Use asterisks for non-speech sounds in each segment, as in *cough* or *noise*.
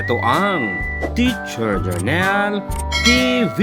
Ito ang Teacher Journal TV.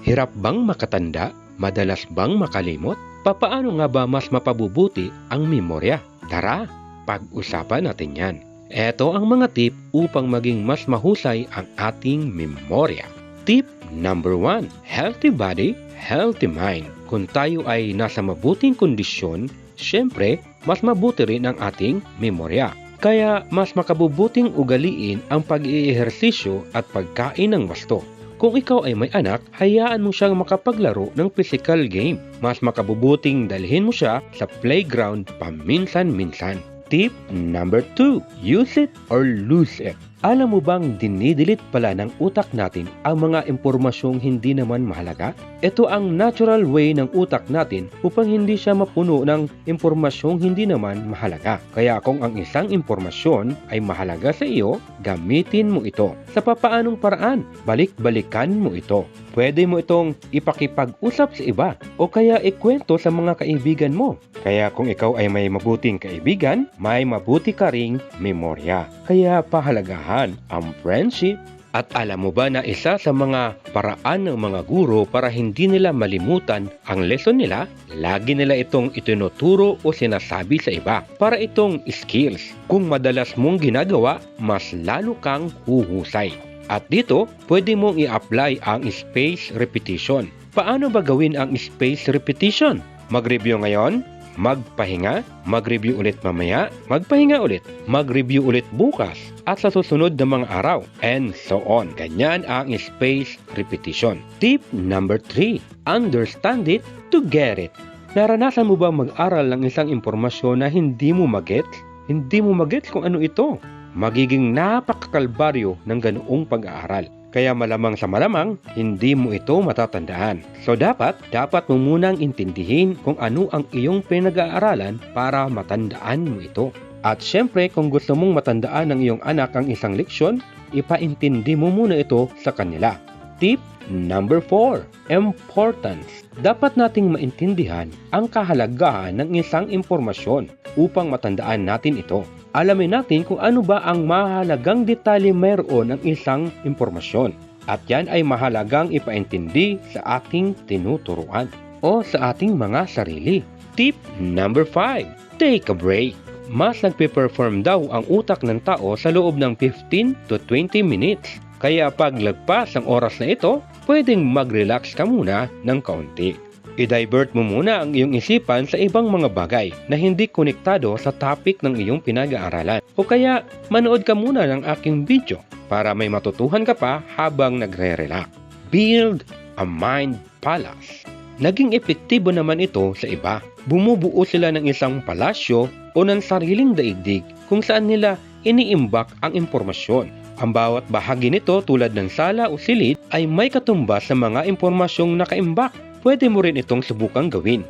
Hirap bang makatanda? Madalas bang makalimot? Papaano nga ba mas mapabubuti ang memorya? Tara, pag-usapan natin yan. Ito ang mga tip upang maging mas mahusay ang ating memorya. Tip number 1. Healthy body, healthy mind. Kung tayo ay nasa mabuting kondisyon, syempre, mas mabuti rin ang ating memorya. Kaya mas makabubuting ugaliin ang pag-iihersisyo at pagkain ng wasto. Kung ikaw ay may anak, hayaan mo siyang makapaglaro ng physical game. Mas makabubuting dalhin mo siya sa playground paminsan-minsan. Tip number 2. Use it or lose it. Alam mo bang dinidelete pala ng utak natin ang mga impormasyong hindi naman mahalaga? Ito ang natural way ng utak natin upang hindi siya mapuno ng impormasyong hindi naman mahalaga. Kaya kung ang isang impormasyon ay mahalaga sa iyo, gamitin mo ito. Sa papaanong paraan, balik-balikan mo ito. Pwede mo itong ipakipag-usap sa iba o kaya ikwento sa mga kaibigan mo. Kaya kung ikaw ay may mabuting kaibigan, may mabuti ka ring memorya. Kaya pahalagahan ang friendship. At alam mo ba na isa sa mga paraan ng mga guro para hindi nila malimutan ang lesson nila, lagi nila itong itinuturo o sinasabi sa iba para itong skills. Kung madalas mong ginagawa, mas lalo kang huhusay. At dito, pwede mong i-apply ang space repetition. Paano ba gawin ang space repetition? Mag-review ngayon, magpahinga, mag-review ulit mamaya, magpahinga ulit, mag-review ulit bukas, at sa susunod na mga araw, and so on. Ganyan ang space repetition. Tip number 3. Understand it to get it. Naranasan mo ba mag-aral ng isang impormasyon na hindi mo magets? Hindi mo magets kung ano ito. Magiging napakakalbaryo ng ganoong pag-aaral. Kaya malamang sa malamang, hindi mo ito matatandaan. So dapat, dapat mo munang intindihin kung ano ang iyong pinag-aaralan para matandaan mo ito. At syempre, kung gusto mong matandaan ng iyong anak ang isang leksyon, ipaintindi mo muna ito sa kanila. Tip number 4. Importance. Dapat nating maintindihan ang kahalagahan ng isang impormasyon upang matandaan natin ito. Alamin natin kung ano ba ang mahalagang detalye mayroon ng isang impormasyon. At yan ay mahalagang ipaintindi sa ating tinuturuan o sa ating mga sarili. Tip number 5. Take a break. Mas nagpe-perform daw ang utak ng tao sa loob ng 15 to 20 minutes. Kaya pag lagpas ang oras na ito, pwedeng mag-relax ka muna ng kaunti. I-divert mo muna ang iyong isipan sa ibang mga bagay na hindi konektado sa topic ng iyong pinag-aaralan. O kaya manood ka muna ng aking video para may matutuhan ka pa habang nagre-relax. Build a mind palace. Naging epektibo naman ito sa iba. Bumubuo sila ng isang palasyo o ng sariling daigdig kung saan nila iniimbak ang impormasyon. Ang bawat bahagi nito tulad ng sala o silid ay may katumbas sa mga impormasyong nakaimbak pwede mo rin itong subukang gawin.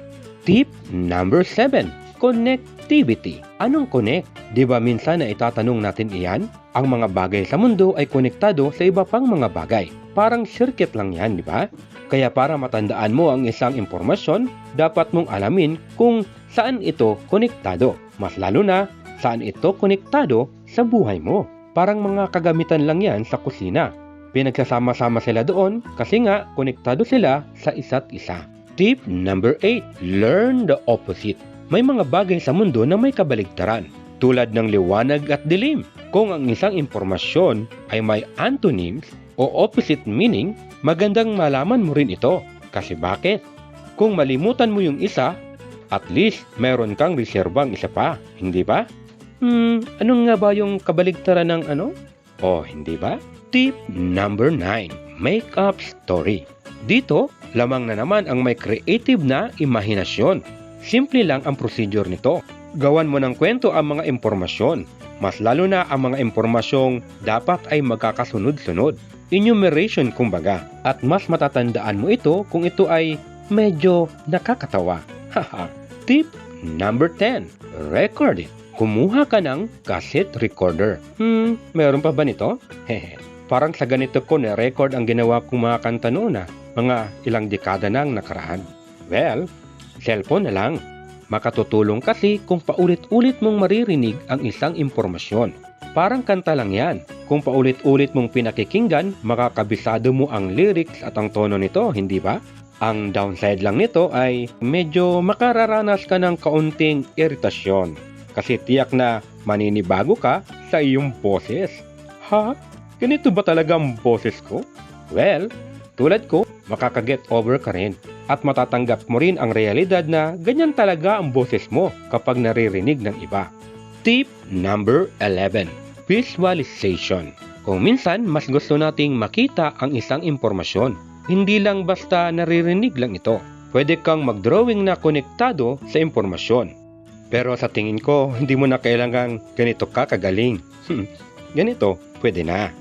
Tip number 7. Connectivity. Anong connect? Di ba minsan na itatanong natin iyan? Ang mga bagay sa mundo ay konektado sa iba pang mga bagay. Parang circuit lang yan, di ba? Kaya para matandaan mo ang isang impormasyon, dapat mong alamin kung saan ito konektado. Mas lalo na, saan ito konektado sa buhay mo. Parang mga kagamitan lang yan sa kusina. Pinagsasama-sama sila doon kasi nga konektado sila sa isa't isa. Tip number 8. Learn the opposite. May mga bagay sa mundo na may kabaligtaran, tulad ng liwanag at dilim. Kung ang isang impormasyon ay may antonyms o opposite meaning, magandang malaman mo rin ito. Kasi bakit? Kung malimutan mo yung isa, at least meron kang reserbang isa pa, hindi ba? Hmm, ano nga ba yung kabaligtaran ng ano? O, hindi ba? Tip number 9. Make up story. Dito, lamang na naman ang may creative na imahinasyon. Simple lang ang procedure nito. Gawan mo ng kwento ang mga impormasyon. Mas lalo na ang mga impormasyong dapat ay magkakasunod-sunod. Enumeration kumbaga. At mas matatandaan mo ito kung ito ay medyo nakakatawa. *laughs* Haha. Tip number 10. Record it. Kumuha ka ng cassette recorder. Hmm, meron pa ba nito? Hehe. Parang sa ganito ko na-record ang ginawa kong mga kanta noon ah, mga ilang dekada nang nakaraan. Well, cellphone na lang. Makatutulong kasi kung paulit-ulit mong maririnig ang isang impormasyon. Parang kanta lang yan. Kung paulit-ulit mong pinakikinggan, makakabisado mo ang lyrics at ang tono nito, hindi ba? Ang downside lang nito ay medyo makararanas ka ng kaunting iritasyon. Kasi tiyak na maninibago ka sa iyong boses. Ha? Ganito ba talaga ang boses ko? Well, tulad ko, makakaget over ka rin. At matatanggap mo rin ang realidad na ganyan talaga ang boses mo kapag naririnig ng iba. Tip number 11. Visualization. Kung minsan, mas gusto nating makita ang isang impormasyon. Hindi lang basta naririnig lang ito. Pwede kang mag-drawing na konektado sa impormasyon. Pero sa tingin ko, hindi mo na kailangang ganito ka kagaling. Hmm, ganito, pwede na.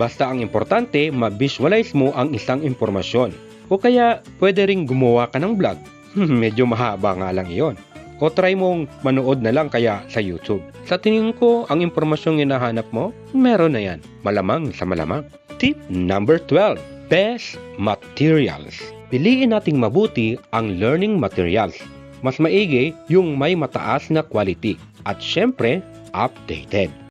Basta ang importante, ma-visualize mo ang isang impormasyon. O kaya, pwede ring gumawa ka ng vlog. *laughs* Medyo mahaba nga lang iyon. O try mong manood na lang kaya sa YouTube. Sa tingin ko, ang impormasyong hinahanap mo, meron na yan. Malamang sa malamang. Tip number 12. Best materials. Piliin nating mabuti ang learning materials. Mas maigi yung may mataas na quality. At syempre, updated.